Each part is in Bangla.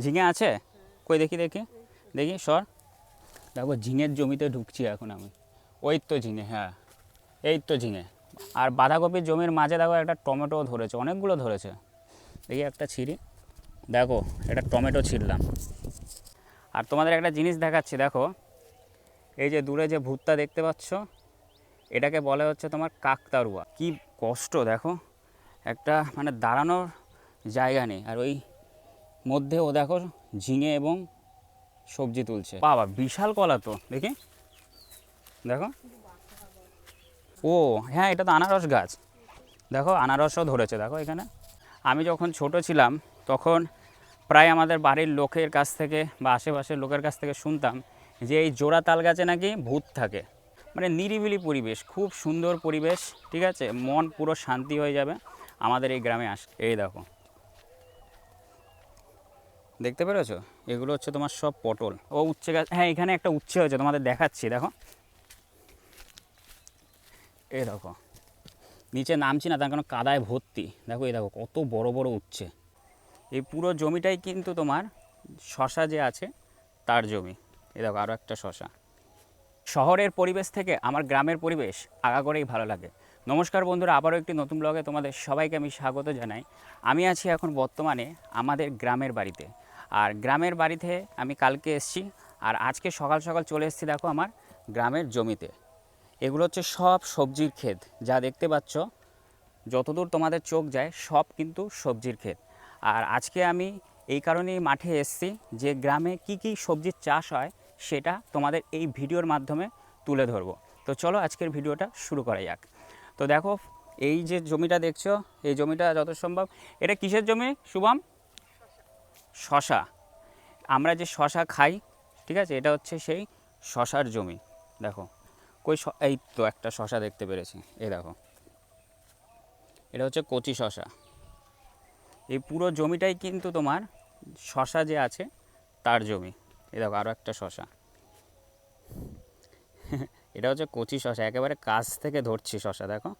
ঝিঙে আছে? কই দেখি দেখি। দেখি, সর। দেখো, ঝিঙের জমিতে ঢুকছি এখন আমি। ওই তো ঝিঙে হ্যাঁ। এই তো ঝিঙে। আর বাঁধাকপির জমির মাঝে দেখো একটা টমেটো ধরেছে, অনেকগুলো ধরেছে। দেখি একটা ছিঁড়ি। দেখো এটা টমেটো ছিঁড়লাম। আর তোমাদের একটা জিনিস দেখাচ্ছি, দেখো। এই যে দূরে যে ভূতটা দেখতে পাচ্ছ, এটাকে বলে হচ্ছে তোমার কাকতারুয়া কি কষ্ট, দেখো। একটা মানে দাঁড়ানোর জায়গা নেই। আর ওই মধ্যে ও দেখো ঝিঙে এবং সবজি তুলছে। বাবা, বিশাল কলা তো, দেখি। দেখো। ও হ্যাঁ এটা তো আনারস গাছ। দেখো, আনারসও ধরেছে, দেখো এখানে। আমি যখন ছোট ছিলাম, তখন প্রায় আমাদের বাড়ির লোকের কাছ থেকে বা আশেপাশের লোকের কাছ থেকে শুনতাম যে এই জোড়া তাল গাছে নাকি ভূত থাকে। মানে নিরিবিলি পরিবেশ, খুব সুন্দর পরিবেশ, ঠিক আছে? মন পুরো শান্তি হয়ে যাবে আমাদের এই গ্রামে আস এই দেখো। দেখতে পেরেছ? এগুলো হচ্ছে তোমার সব পটল। ও উচ্ছে গাছ হ্যাঁ এখানে একটা উচ্ছে হয়েছে, তোমাদের দেখাচ্ছি, দেখো। এ দেখো, নিচে নামছি না, তার কারণ কাদায় ভর্তি। দেখো, এই দেখো, কত বড় বড় উচ্ছে। এই পুরো জমিটাই কিন্তু তোমার শশা যে আছে, তার জমি। এ দেখো আরও একটা শশা। শহরের পরিবেশ থেকে আমার গ্রামের পরিবেশ আগা করেই ভালো লাগে। নমস্কার বন্ধুরা, আবারও একটি নতুন ব্লগে তোমাদের সবাইকে আমি স্বাগত জানাই। আমি আছি এখন বর্তমানে আমাদের গ্রামের বাড়িতে। আর গ্রামের বাড়িতে আমি কালকে এসেছি। আর আজকে সকাল সকাল চলে এসেছি দেখো আমার গ্রামের জমিতে। এগুলো হচ্ছে সব সবজির ক্ষেত। যা দেখতে পাচ্ছ, যতদূর তোমাদের চোখ যায়, সব কিন্তু সবজির ক্ষেত। আর আজকে আমি এই কারণেই মাঠে এসেছি যে গ্রামে কি কি সবজির চাষ হয়, সেটা তোমাদের এই ভিডিওর মাধ্যমে তুলে ধরবো। তো চলো আজকের ভিডিওটা শুরু করা যাক। তো দেখো, এই যে জমিটা দেখছ, এই জমিটা যত সম্ভব, এটা কিসের জমি, শুভম? শশা। আমরা যে শশা খাই, ঠিক আছে, এটা হচ্ছে সেই শশার জমি। দেখো, কই এই তো একটা শশা দেখতে পেরেছি, এই দেখো। এটা হচ্ছে কচি শশা। এই পুরো জমিটাই কিন্তু তোমার শশা যে আছে, তার জমি। এ দেখো আরও একটা শশা। এটা হচ্ছে কচি শশা, একেবারে কাছ থেকে ধরছি শশা, দেখো।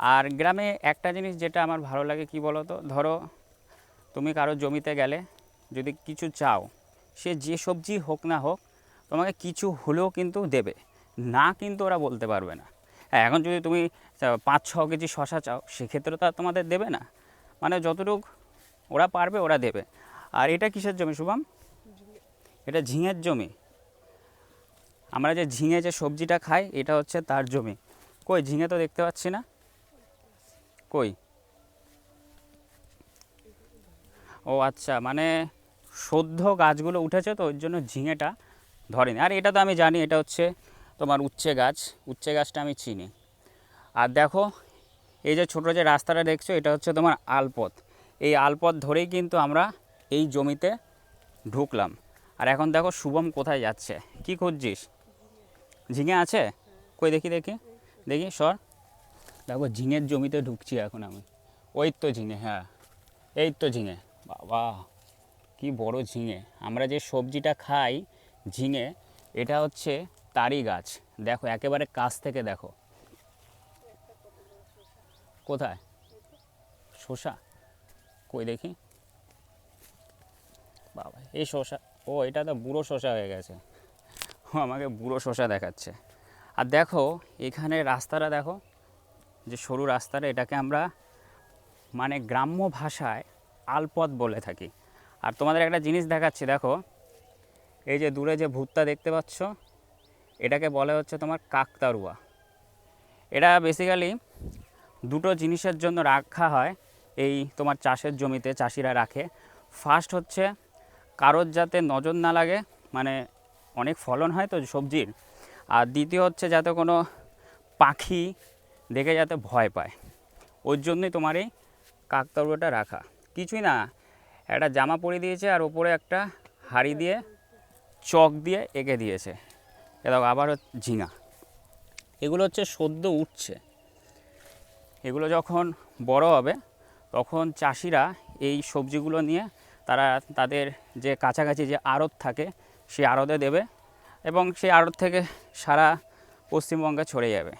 আর গ্রামে একটা জিনিস যেটা আমার ভালো লাগে কি বলো তো ধরো, তুমি কারও জমিতে গেলে যদি কিছু চাও, সে যে সবজি হোক না হোক, তোমাকে কিছু হলেও কিন্তু দেবে। না কিন্তু ওরা বলতে পারবে না। হ্যাঁ এখন যদি তুমি পাঁচ ছ কেজি শশা চাও সেক্ষেত্রে তো তোমাদের দেবে না। মানে যতটুক ওরা পারবে, ওরা দেবে। আর এটা কিসের জমি শুভম? এটা ঝিঙের জমি। আমরা যে ঝিঙে যে সবজিটা খাই, এটা হচ্ছে তার জমি। কই, ঝিঙে তো দেখতে পাচ্ছি না। কই? ও আচ্ছা মানে সদ্য গাছগুলো উঠেছে তো, ওই জন্য ঝিঙেটা ধরেনি। আর এটা তো আমি জানি, এটা হচ্ছে তোমার উচ্ছে গাছ, উচ্ছে গাছটা আমি চিনি। আর দেখো, এই যে ছোটো যে রাস্তাটা দেখছ, এটা হচ্ছে তোমার আলপথ। এই আলপথ ধরেই কিন্তু আমরা এই জমিতে ঢুকলাম। আর এখন দেখো, শুভম কোথায় যাচ্ছে? কি খুঁজছিস? ঝিঙে আছে? কই দেখি দেখি। দেখি, সর। দেখো ঝিঙের জমিতে ঢুকছি এখন আমি। ওই তো ঝিঙে হ্যাঁ। এই তো ঝিঙে। বাবা, কি বড় ঝিঙে। আমরা যে সবজিটা খাই ঝিঙে, এটা হচ্ছে তারই গাছ। দেখো, একেবারে কাছ থেকে দেখো। কোথায়? শসা? কই দেখি? বাবা, এই শসা। ও, এটা তো বুড়ো শসা হয়ে গেছে। ও, আমাকে বুড়ো শসা দেখাচ্ছে। আর দেখো, এখানে রাস্তাটা দেখো। যে সরু রাস্তাটা এটাকে আমরা মানে গ্রাম্য ভাষায় আলপথ বলে থাকি। আর তোমাদের একটা জিনিস দেখাচ্ছি, দেখো। এই যে দূরে যে ভূতটা দেখতে পাচ্ছ, এটাকে বলে হচ্ছে তোমার কাকতারুয়া এটা বেসিক্যালি দুটো জিনিসের জন্য রাখা হয় এই তোমার চাষের জমিতে, চাষিরা রাখে। ফার্স্ট হচ্ছে কারোর যাতে নজর না লাগে মানে অনেক ফলন হয় তো সবজির। আর দ্বিতীয় হচ্ছে যাতে কোনো পাখি দেখে যাতে ভয় পায়। ওর জন্যই তোমার এই কাকতারুয়াটা রাখা। কিছুই না, একটা জামা পরিয়ে দিয়েছে আর ওপরে একটা হাড়ি দিয়ে, চক দিয়ে এঁকে দিয়েছে। এ দেখো আবার ঝিঙা। এগুলো হচ্ছে সদ্য উঠছে। এগুলো যখন বড় হবে, তখন চাষিরা এই সবজিগুলো নিয়ে তারা তাদের যে কাছাকাছি যে আড়ত থাকে, সেই আড়তে দেবে এবং সেই আড়ত থেকে সারা পশ্চিমবঙ্গে ছড়ে যাবে।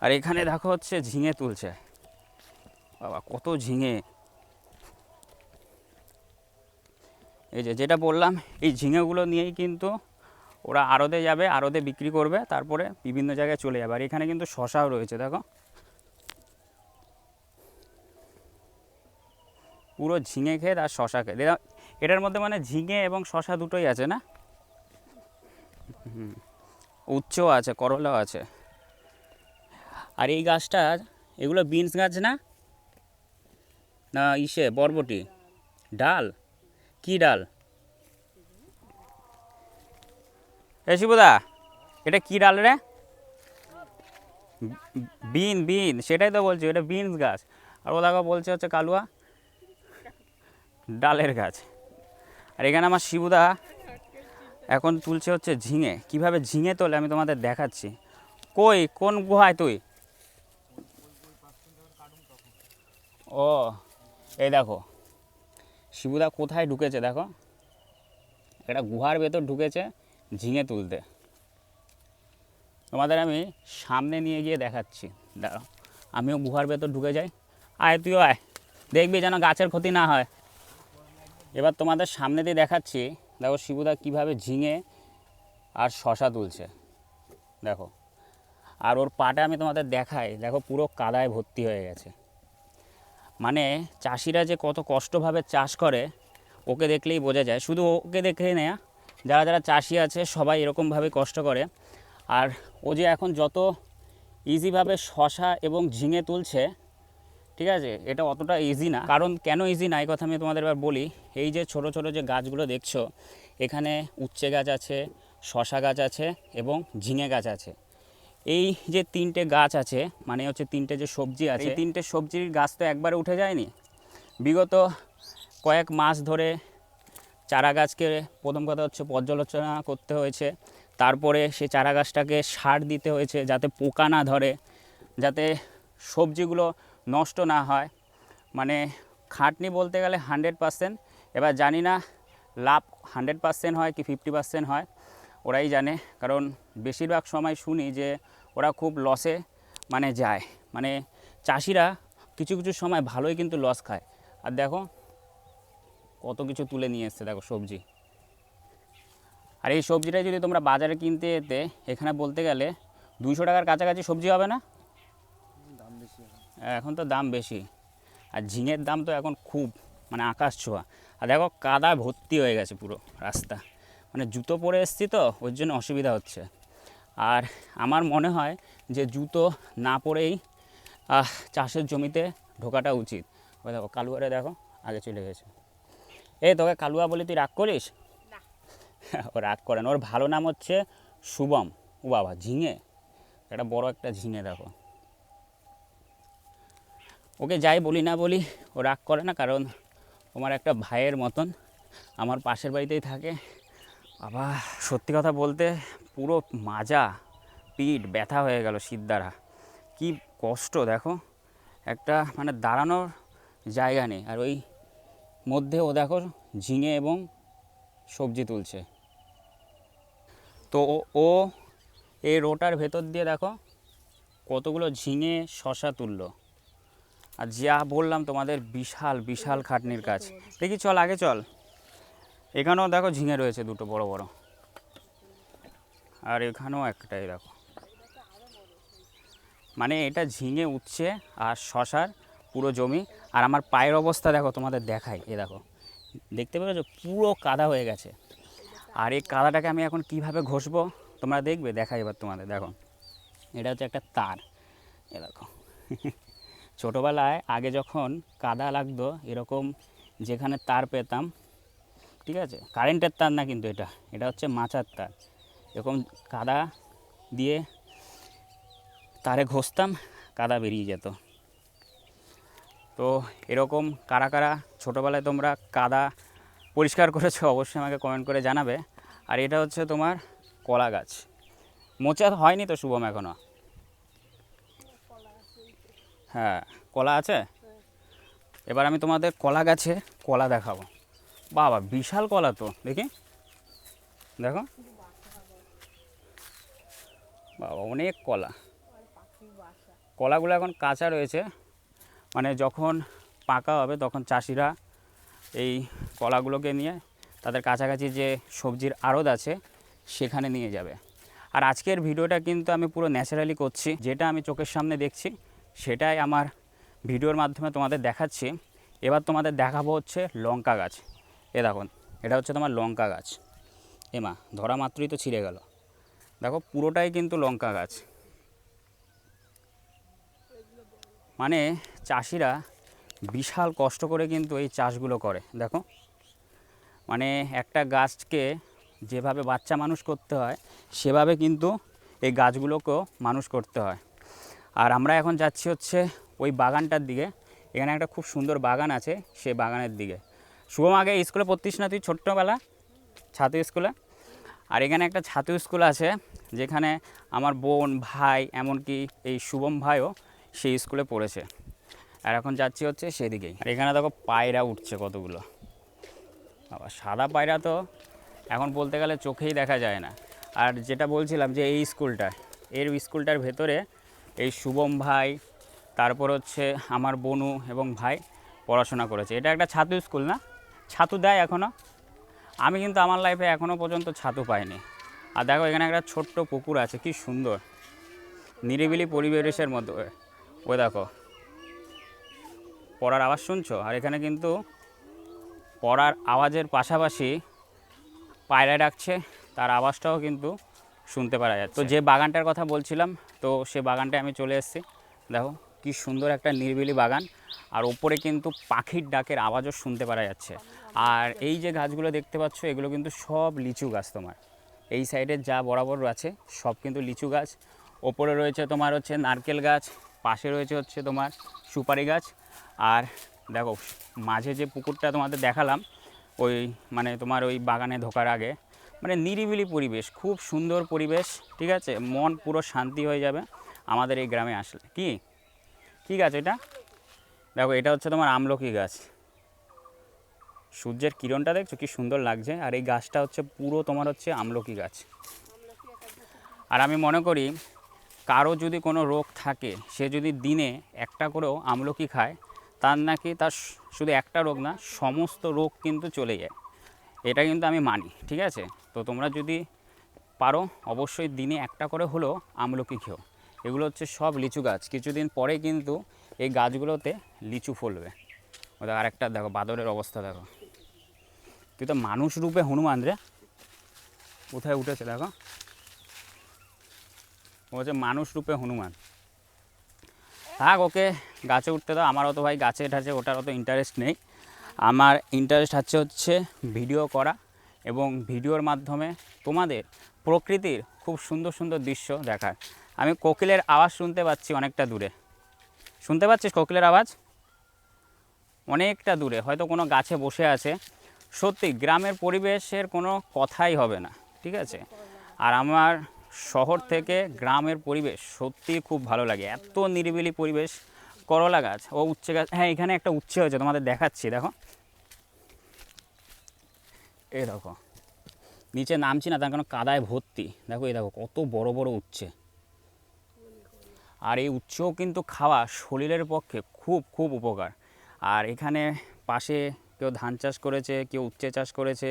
আর এখানে দেখো হচ্ছে ঝিঙে তুলছে। বাবা, কত ঝিঙে। এই যে যেটা বললাম, এই ঝিঙেগুলো নিয়েই কিন্তু ওরা আড়তে যাবে, আড়তে বিক্রি করবে, তারপরে বিভিন্ন জায়গায় চলে যাবে। আর এখানে কিন্তু শশাও রয়েছে, দেখো। পুরো ঝিঙে ক্ষেত আর শশা এরা- এটার মধ্যে মানে ঝিঙে এবং শশা দুটোই আছে না? উচ্চও আছে, করলাও আছে। আর এই গাছটা, এগুলো বিনস গাছ না? না, ইসে, বরবটি। ডাল? কি ডাল? এ শিবদা, এটা কি ডাল রে? বিন বিন, সেটাই তো বলছি, এটা বিনস গাছ। আর ও দেখো বলছে হচ্ছে কালুয়া। ডালের গাছ। আর এখানে আমার শিবুদা, এখন তুলছে হচ্ছে ঝিঙে। কীভাবে ঝিঙে তোলে আমি তোমাদের দেখাচ্ছি। কই, কোন গুহায় তুই? ও, এই দেখো। শিবুদা কোথায় ঢুকেছে দেখো? একটা গুহার ভেতর ঢুকেছে ঝিঙে তুলতে। তোমাদের আমি সামনে নিয়ে গিয়ে দেখাচ্ছি। দাঁড়াও, আমিও গুহার ভেতর ঢুকে যাই। আয়, তুইও আয়। দেখবি যেন গাছের ক্ষতি না হয়। এবার তোমাদের সামনে দিয়ে দেখাচ্ছি, দেখো শিবুদা কীভাবে ঝিঙে আর শশা তুলছে। দেখো, আর ওর পাটা আমি তোমাদের দেখাই। দেখো পুরো কাদায় ভর্তি হয়ে গেছে। মানে চাষিরা যে কত কষ্টভাবে চাষ করে, ওকে দেখলেই বোঝা যায়। শুধু ওকে দেখে নেয়া যারা যারা চাষি আছে, সবাই এরকমভাবে কষ্ট করে। আর ও যে এখন যত ইজিভাবে শশা এবং ঝিঙে তুলছে, ঠিক আছে, এটা অতটা ইজি না। কারণ কেন ইজি না, এই কথা আমি তোমাদের এবার বলি। এই যে ছোট ছোট যে গাছগুলো দেখছ, এখানে উচ্ছে গাছ আছে, শশা গাছ আছে এবং ঝিঙে গাছ আছে। এই যে তিনটে গাছ আছে মানে হচ্ছে তিনটে যে সবজি আছে এই তিনটে সবজির গাছ তো একবারে উঠে যায়নি। বিগত কয়েক মাস ধরে চারা গাছকে প্রথম কথা হচ্ছে পর্যালোচনা করতে হয়েছে। তারপরে সেই চারা গাছটাকে সার দিতে হয়েছে যাতে পোকা না ধরে যাতে সবজিগুলো নষ্ট না হয়। মানে খাটনি বলতে গেলে হান্ড্রেড পারসেন্ট এবার জানি না লাভ হান্ড্রেড পারসেন্ট হয় কি ফিফটি পারসেন্ট হয় ওরাই জানে। কারণ বেশিরভাগ সময় শুনি যে ওরা খুব লসে মানে যায়। মানে চাষিরা কিছু কিছু সময় ভালোই কিন্তু লস খায়। আর দেখো কত কিছু তুলে নিয়ে এসছে দেখো সবজি। আর এই সবজিটাই যদি তোমরা বাজারে কিনতে এতে এখানে বলতে গেলে দুইশো টাকার কাছাকাছি সবজি হবে না? এখন তো দাম বেশি। আর ঝিঙের দাম তো এখন খুব মানে আকাশ ছোঁয়া। আর দেখো কাদা ভর্তি হয়ে গেছে পুরো রাস্তা। মানে জুতো পরে এসছি তো ওর জন্য অসুবিধা হচ্ছে। আর আমার মনে হয় যে জুতো না পরেই চাষের জমিতে ঢোকাটা উচিত। ওই দেখো কালুয়ারে দেখো আগে চলে গেছে। এই তোকে কালুয়া বলে তুই রাগ করিস? ও রাগ করে না। ওর ভালো নাম হচ্ছে শুভম। ও বাবা ঝিঙে? একটা বড় একটা ঝিঙে দেখো। ওকে যাই বলি না বলি ও রাগ করে না কারণ তোমার একটা ভাইয়ের মতন। আমার পাশের বাড়িতেই থাকে। বাবা, সত্যি কথা বলতে পুরো মাজা, পিঠ ব্যথা হয়ে গেল সিদ্ধারা কি কষ্ট, দেখো। একটা মানে দাঁড়ানোর জায়গা নেই। আর ওই মধ্যে ও দেখো ঝিঙে এবং সবজি তুলছে। তো ও এই রোটার ভেতর দিয়ে দেখো কতগুলো ঝিঙে শশা তুললো। আর যা বললাম তোমাদের বিশাল বিশাল খাটনির কাজ। দেখি চল, আগে চল। এখানেও দেখো ঝিঙে রয়েছে দুটো, বড় বড়। আর এখানেও একটাই দেখো। মানে এটা ঝিঙে উঠছে আর শশার পুরো জমি। আর আমার পায়ের অবস্থা দেখো তোমাদের দেখাই, এ দেখো। দেখতে পেরেছ পুরো কাদা হয়ে গেছে। আর এই কাদাটাকে আমি এখন কীভাবে ঘষবো তোমরা দেখবে? দেখাই এবার তোমাদের, দেখো। এটা হচ্ছে একটা তার, এ দেখো। ছোটোবেলায় আগে যখন কাদা লাগতো, এরকম যেখানে তার পেতাম ঠিক আছে? কারেন্টের তার না কিন্তু এটা। এটা হচ্ছে মাচার তার। এরকম কাদা দিয়ে তারে ঘষতাম কাদা বেরিয়ে যেত। তো এরকম কারা কারা ছোটোবেলায় তোমরা কাদা পরিষ্কার করেছ অবশ্যই আমাকে কমেন্ট করে জানাবে। আর এটা হচ্ছে তোমার কলা গাছ। মোচা হয়নি তো শুভম এখনও হ্যাঁ কলা আছে? এবার আমি তোমাদের কলা গাছে কলা দেখাবো। বাবা, বিশাল কলা তো, দেখি। দেখো। বাবা, অনেক কলা। কলাগুলো এখন কাঁচা রয়েছে। মানে যখন পাকা হবে, তখন চাষিরা এই কলাগুলোকে নিয়ে তাদের কাছাকাছি যে সবজির আড়ত আছে, সেখানে নিয়ে যাবে। আর আজকের ভিডিওটা কিন্তু আমি পুরো ন্যাচারালি করছি। যেটা আমি চোখের সামনে দেখছি, সেটাই আমার ভিডিওর মাধ্যমে তোমাদের দেখাচ্ছি। এবার তোমাদের দেখাবো হচ্ছে লঙ্কা গাছ। এ দেখো এটা হচ্ছে তোমার লঙ্কা গাছ। এ মা ধরা মাত্রই তো ছিঁড়ে গেল। দেখো, পুরোটাই কিন্তু লঙ্কা গাছ। মানে চাষিরা বিশাল কষ্ট করে কিন্তু এই চাষগুলো করে, দেখো। মানে একটা গাছকে যেভাবে বাচ্চা মানুষ করতে হয়, সেভাবে কিন্তু এই গাছগুলোকেও মানুষ করতে হয়। আর আমরা এখন যাচ্ছি হচ্ছে ওই বাগানটার দিকে। এখানে একটা খুব সুন্দর বাগান আছে, সেই বাগানের দিকে। শুভম, আগে স্কুলে পড়তিস না তুই ছোট্টবেলা? ছাতু স্কুলে? আর এখানে একটা ছাতু স্কুল আছে, যেখানে আমার বোন, ভাই, এমনকি এই শুভম ভাইও সেই স্কুলে পড়েছে। আর এখন যাচ্ছি হচ্ছে সেদিকেই। আর এখানে দেখো পায়রা উঠছে কতগুলো। আবার সাদা পায়রা তো এখন বলতে গেলে চোখেই দেখা যায় না। আর যেটা বলছিলাম যে এই স্কুলটা, এর স্কুলটার ভেতরে এই শুভম ভাই, তারপর হচ্ছে আমার বনু এবং ভাই পড়াশোনা করেছে। এটা একটা ছাত্র স্কুল না? ছাতু দেয় এখনও আমি কিন্তু আমার লাইফে এখনও পর্যন্ত ছাতু পাইনি। আর দেখো এখানে একটা ছোট্ট পুকুর আছে কি সুন্দর। নিরিবিলি পরিবেশের মধ্যে। ওই দেখো পড়ার আওয়াজ শুনছো? আর এখানে কিন্তু পড়ার আওয়াজের পাশাপাশি পায়রা ডাকছে তার আওয়াজটাও কিন্তু শুনতে পারা যাচ্ছে। তো যে বাগানটার কথা বলছিলাম তো সে বাগানটায় আমি চলে এসেছি। দেখো কি সুন্দর একটা নিরিবিলি বাগান। আর ওপরে কিন্তু পাখির ডাকের আওয়াজও শুনতে পারা যাচ্ছে। আর এই যে গাছগুলো দেখতে পাচ্ছ, এগুলো কিন্তু সব লিচু গাছ তোমার। এই সাইডে যা বরাবর আছে, সব কিন্তু লিচু গাছ। ওপরে রয়েছে তোমার হচ্ছে নারকেল গাছ, পাশে রয়েছে হচ্ছে তোমার সুপারি গাছ। আর দেখো, মাঝে যে পুকুরটা তোমাদের দেখালাম, ওই মানে তোমার ওই বাগানে ঢোকার আগে মানে নিরিবিলি পরিবেশ, খুব সুন্দর পরিবেশ, ঠিক আছে? মন পুরো শান্তি হয়ে যাবে আমাদের এই গ্রামে আসলে, কি? ঠিক আছে এটা? দেখো, এটা হচ্ছে তোমার আমলকি গাছ। সূর্যের কিরণটা দেখছ? কি সুন্দর লাগছে। আর এই গাছটা হচ্ছে পুরো তোমার হচ্ছে আমলকি গাছ। আর আমি মনে করি, কারও যদি কোনো রোগ থাকে, সে যদি দিনে একটা করেও আমলকি খায়, তার নাকি তার শুধু একটা রোগ না, সমস্ত রোগ কিন্তু চলে যায়। এটা কিন্তু আমি মানি, ঠিক আছে? তো তোমরা যদি পারো, অবশ্যই দিনে একটা করে হলেও আমলকি খেও। এগুলো হচ্ছে সব লিচু গাছ। কিছুদিন পরে কিন্তু এই গাছগুলোতে লিচু ফলবে। ওদের আরেকটা দেখো, বাদরের অবস্থা দেখো। তুই তো মানুষ রূপে হনুমান রে। কোথায় উঠেছে দেখো? ও হচ্ছে মানুষ রূপে হনুমান। থাক, ওকে গাছে উঠতে দাও। আমার অত ভাই গাছে ঠাছে ওটার অত ইন্টারেস্ট নেই। আমার ইন্টারেস্ট হচ্ছে হচ্ছে ভিডিও করা এবং ভিডিওর মাধ্যমে তোমাদের প্রকৃতির খুব সুন্দর সুন্দর দৃশ্য দেখার। আমি কোকিলের আওয়াজ শুনতে পাচ্ছি অনেকটা দূরে। শুনতে পাচ্ছিস কোকিলের আওয়াজ? অনেকটা দূরে, হয়তো কোনো গাছে বসে আছে। সত্যি, গ্রামের পরিবেশের কোনো কথাই হবে না, ঠিক আছে? আর আমার শহর থেকে গ্রামের পরিবেশ সত্যি খুব ভালো লাগে। এত নিরিবিলি পরিবেশ, করলা গাছ ও উচ্ছে গাছ। হ্যাঁ এখানে একটা উচ্ছে হয়েছে, তোমাদের দেখাচ্ছি, দেখো। এই দেখো, নিচে নামছি না, তার কারণ কাদায় ভর্তি। দেখো এই দেখো, কত বড় বড় উচ্ছে। আর এই উচ্ছেও কিন্তু খাওয়া শরীরের পক্ষে খুব খুব উপকার। আর এখানে পাশে কেউ ধান চাষ করেছে, কেউ উচ্ছে চাষ করেছে,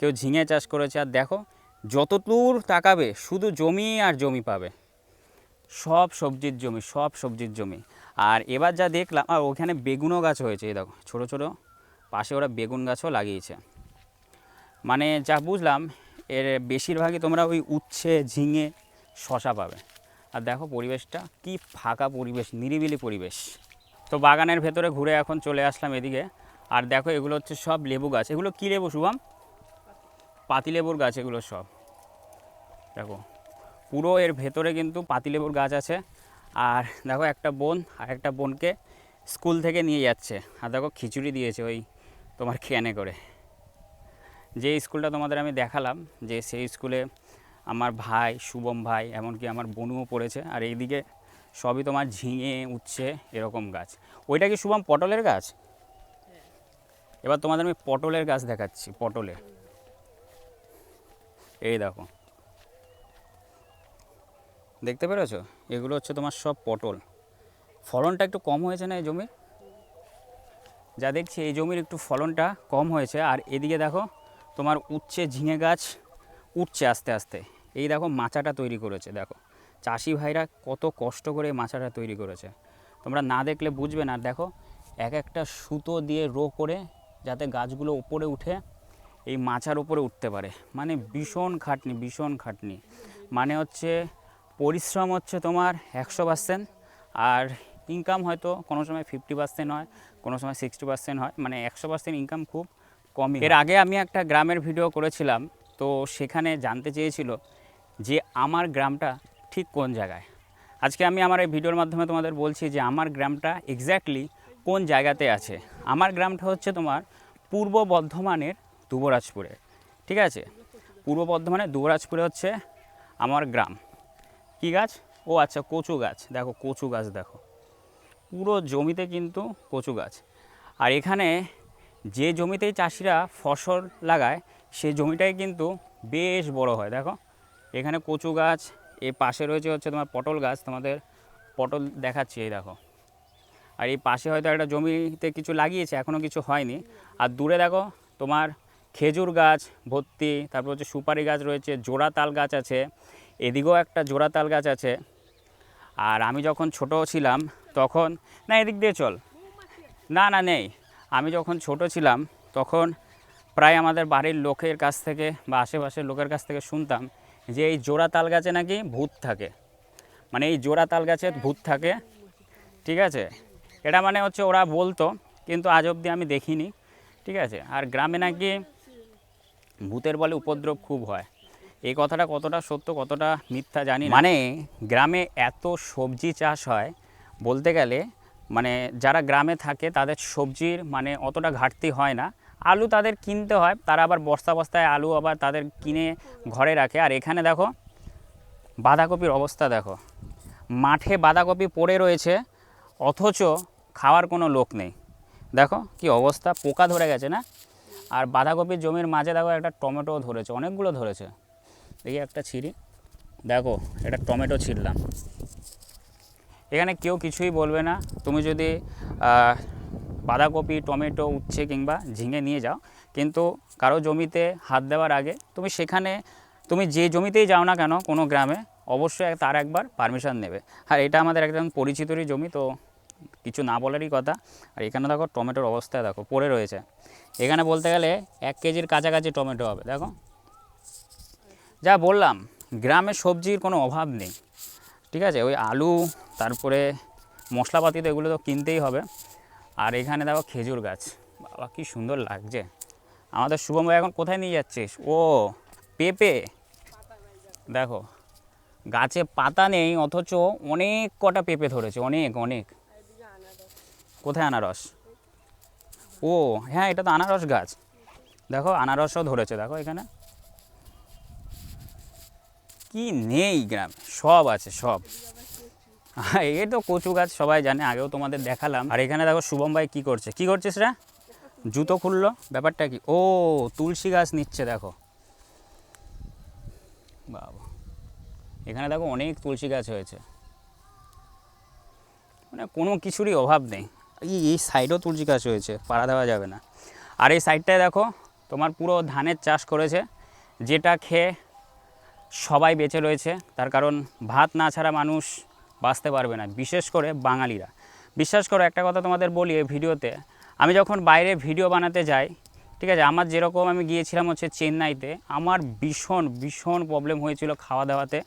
কেউ ঝিঙে চাষ করেছে। আর দেখো, যতদূর তাকাবে, শুধু জমি আর জমি পাবে। সব সবজির জমি, সব সবজির জমি। আর এবার যা দেখলাম, আর ওখানে বেগুনও গাছ হয়েছে, এই দেখো, ছোটো ছোটো। পাশে ওরা বেগুন গাছও লাগিয়েছে। মানে যা বুঝলাম, এর বেশিরভাগই তোমরা ওই উচ্ছে, ঝিঙে, শশা পাবে। আর দেখো পরিবেশটা কি ফাঁকা পরিবেশ, নিরিবিলি পরিবেশ। তো বাগানের ভেতরে ঘুরে এখন চলে আসলাম এদিকে। আর দেখো এগুলো হচ্ছে সব লেবু গাছ। এগুলো কী লেবু, শুভম? পাতিলেবুর গাছ এগুলো সব। দেখো, পুরো এর ভেতরে কিন্তু পাতিলেবুর গাছ আছে। আর দেখো একটা বোন, আর একটা বোনকে স্কুল থেকে নিয়ে যাচ্ছে। আর দেখো খিচুড়ি দিয়েছে ওই তোমার ক্যানে করে। যে স্কুলটা তোমাদের আমি দেখালাম, যে সেই স্কুলে আমার ভাই শুভম ভাই এমনকি আমার বনুও পড়েছে। আর এইদিকে সবই তোমার ঝিঙে উচ্ছে এরকম গাছ। ওইটা কি শুভম পটলের গাছ? এবার তোমাদের আমি পটলের গাছ দেখাচ্ছি পটলের এই দেখো। দেখতে পেরেছ? এগুলো হচ্ছে তোমার সব পটল। ফলনটা একটু কম হয়েছে না এই জমির যা দেখছি এই জমির একটু ফলনটা কম হয়েছে। আর এদিকে দেখো তোমার উচ্ছে ঝিঙে গাছ উঠছে আস্তে আস্তে। এই দেখো মাচাটা তৈরি করেছে, দেখো। চাষি ভাইরা কত কষ্ট করে মাচাটা তৈরি করেছে। তোমরা না দেখলে বুঝবে না, দেখো, এক একটা সুতো দিয়ে রো করে যাতে গাছগুলো উপরে উঠে এই মাচার উপরে উঠতে পারে। মানে ভীষণ খাটনি ভীষণ খাটনি। মানে হচ্ছে পরিশ্রম হচ্ছে তোমার একশো পার্সেন্ট আর ইনকাম হয়তো কোনো সময় ফিফটি পার্সেন্ট হয়, কোনো সময় সিক্সটি পার্সেন্ট হয় মানে একশো পার্সেন্ট ইনকাম খুব কমই এর আগে আমি একটা গ্রামের ভিডিও করেছিলাম, তো সেখানে জানতে চেয়েছিল যে আমার গ্রামটা ঠিক কোন জায়গায়। আজকে আমি আমার এই ভিডিওর মাধ্যমে তোমাদের বলছি যে আমার গ্রামটা এক্স্যাক্টলি কোন জায়গাতে আছে। আমার গ্রামটা হচ্ছে তোমার পূর্ব বর্ধমানের দুবরাজপুরে, ঠিক আছে? পূর্ব বর্ধমানের দুবরাজপুরে হচ্ছে আমার গ্রাম। কি গাছ? ও আচ্ছা কচু গাছ। দেখো, কচু গাছ দেখো। পুরো জমিতে কিন্তু কচু গাছ। আর এখানে যে জমিতেই চাষিরা ফসল লাগায় সেই জমিটাই কিন্তু বেশ বড় হয়। দেখো এখানে কচু গাছ এ পাশে রয়েছে হচ্ছে তোমার পটল গাছ, তোমাদের পটল দেখাচ্ছি এই দেখো। আর এই পাশে হয়তো একটা জমিতে কিছু লাগিয়েছে এখনও কিছু হয়নি। আর দূরে দেখো তোমার খেজুর গাছ ভর্তি, তারপর হচ্ছে সুপারি গাছ রয়েছে, জোড়া তাল গাছ আছে, এদিকেও একটা জোড়া তাল গাছ আছে। আর আমি যখন ছোট ছিলাম তখন, না, এদিক দিয়ে চল। না না, নেই। আমি যখন ছোট ছিলাম তখন প্রায় আমাদের বাড়ির লোকের কাছ থেকে বা আশেপাশের লোকের কাছ থেকে শুনতাম যে এই জোড়া তাল গাছে নাকি ভূত থাকে। মানে এই জোড়া তাল গাছে ভূত থাকে। ঠিক আছে? এটা মানে হচ্ছে ওরা বলতো, কিন্তু আজ অবধি আমি দেখিনি। ঠিক আছে? আর গ্রামে নাকি ভূতের বলে উপদ্রব খুব হয়। এই কথাটা কতটা সত্য, কতটা মিথ্যা জানি মানে গ্রামে এত সবজি চাষ হয়, বলতে গেলে মানে যারা গ্রামে থাকে, তাদের সবজির মানে অতটা ঘাটতি হয় না। আলু তাদের কিনতে হয়, তারা আবার বস্তা বস্তায় আলু আবার তাদের কিনে ঘরে রাখে। আর এখানে দেখো, বাঁধাকপির অবস্থা দেখো। মাঠে বাঁধাকপি পড়ে রয়েছে, অথচ খাওয়ার কোনো লোক নেই। দেখো কি অবস্থা, পোকা ধরে গেছে না? আর বাঁধাকপির জমির মাঝে দেখো একটা টমেটো ধরেছে, অনেকগুলো ধরেছে। দেখি একটা ছিঁড়ি। দেখো, এটা টমেটো ছিঁড়লাম। এখানে কেউ কিছুই বলবে না। তুমি যদি বাঁধাকপি, টমেটো, উচ্ছে কিংবা ঝিঙে নিয়ে যাও। কিন্তু কারও জমিতে হাত দেওয়ার আগে তুমি সেখানে, তুমি যে জমিতেই যাও না কেন কোনো গ্রামে, অবশ্যই তার একবার পারমিশন নেবে। আর এটা আমাদের একদম পরিচিতরই জমি, তো কিছু না বলারই কথা। আর এখানে দেখো টমেটোর অবস্থা দেখো, পড়ে রয়েছে। এখানে বলতে গেলে এক কেজির কাছাকাছি টমেটো হবে, দেখো। যা বললাম, গ্রামে সবজির কোনো অভাব নেই, ঠিক আছে? ওই আলু, তারপরে মশলাপাতি তো এগুলো তো কিনতেই হবে। আর এখানে দেখো খেজুর গাছ। বাবা, কি সুন্দর লাগছে। আমাদের শুভম ভাই এখন কোথায় নিয়ে যাচ্ছিস? ও, পেঁপে। দেখো, গাছে পাতা নেই, অথচ অনেক কটা পেঁপে ধরেছে, অনেক অনেক। কোথায় আনারস? ও হ্যাঁ এটা তো আনারস গাছ। দেখো, আনারসও ধরেছে, দেখো এখানে। কি নেই গ্রাম, সব আছে, সব। এই তো কচু গাছ, সবাই জানে, আগেও তোমাদের দেখালাম। আর এখানে দেখো শুভম ভাই কী করছে। কী করছিস রে? জুতো খুললো। ব্যাপারটা কি? ও, তুলসী গাছ নিচ্ছে, দেখো। বাবা। এখানে দেখো অনেক তুলসী গাছ হয়েছে। মানে কোনো কিছুরই অভাব নেই। এই এই সাইডেও তুলসী গাছ হয়েছে, পাড়া দেওয়া যাবে না। আর এই সাইডটায় দেখো, তোমার পুরো ধানের চাষ করেছে। যেটা খেয়ে সবাই বেঁচে রয়েছে। তার কারণ ভাত না ছাড়া মানুষ বাঁচতে পারবে না, বিশেষ করে বাঙালিরা। বিশ্বাস করো, একটা কথা তোমাদের বলি এই ভিডিওতে, আমি যখন বাইরে ভিডিও বানাতে যাই, ঠিক আছে, আমার যেরকম আমি গিয়েছিলাম হচ্ছে চেন্নাইতে, আমার ভীষণ ভীষণ প্রবলেম হয়েছিল খাওয়া দাওয়াতে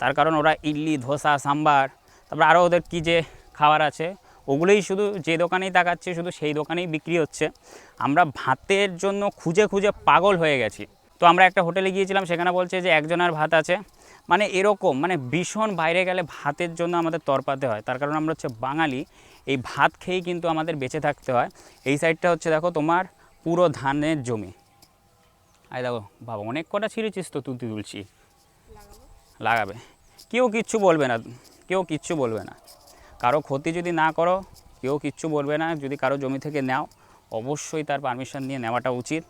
তার কারণ ওরা ইডলি, ধোসা, সাম্বার, তারপর আরও ওদের কী যে খাবার আছে, ওগুলোই শুধু যে দোকানেই তাকাচ্ছে, শুধু সেই দোকানেই বিক্রি হচ্ছে। আমরা ভাতের জন্য খুঁজে খুঁজে পাগল হয়ে গেছি। তো আমরা একটা হোটেলে গিয়েছিলাম, সেখানে বলছে যে একজনের ভাত আছে মানে এরকম মানে ভীষণ বাইরে গেলে ভাতের জন্য আমাদের তরপাতে হয়। তার কারণ আমরা হচ্ছে বাঙালি, এই ভাত খেয়েই কিন্তু আমাদের বেঁচে থাকতে হয়। এই সাইডটা হচ্ছে দেখো তোমার পুরো ধানের জমি। আয় দেখো, বাবা, অনেক কটা ছিঁড়েছিস তো তুলতে তুলছি। লাগাবে। কেউ কিচ্ছু বলবে না, কেউ কিচ্ছু বলবে না। কারও ক্ষতি যদি না করো, কেউ কিচ্ছু বলবে না। যদি কারও জমি থেকে নাও, অবশ্যই তার পারমিশন নিয়ে নেওয়াটা উচিত।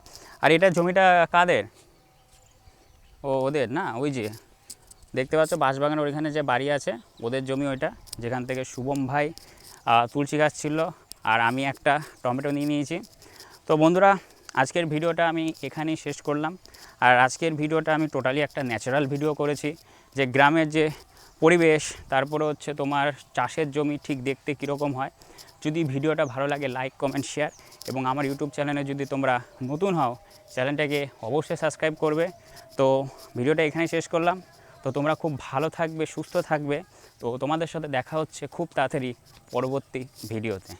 আর এটা জমিটা কাদের? ও, ওদের না? ওই যে। দেখতে পাচ্ছ, বাঁশবাগানের ওইখানে যে বাড়ি আছে, ওদের জমি ওইটা, যেখান থেকে শুভম ভাই তুলসী গাছ ছিল, আর আমি একটা টমেটো নিয়ে নিয়েছি। তো বন্ধুরা, আজকের ভিডিওটা আমি এখানেই শেষ করলাম। আর আজকের ভিডিওটা আমি টোটালি একটা ন্যাচারাল ভিডিও করেছি, যে গ্রামের যে পরিবেশ, তারপরে হচ্ছে তোমার চাষের জমি ঠিক দেখতে কীরকম হয়। যদি ভিডিওটা ভালো লাগে লাইক কমেন্ট শেয়ার এবং আমার ইউটিউব চ্যানেলে যদি তোমরা নতুন হও চ্যানেলটাকে অবশ্যই সাবস্ক্রাইব করবে। তো ভিডিওটা এখানেই শেষ করলাম। তো তোমরা খুব ভালো থাকবে, সুস্থ থাকবে। তো তোমাদের সাথে দেখা হচ্ছে খুব তাড়াতাড়ি পরবর্তী ভিডিওতে।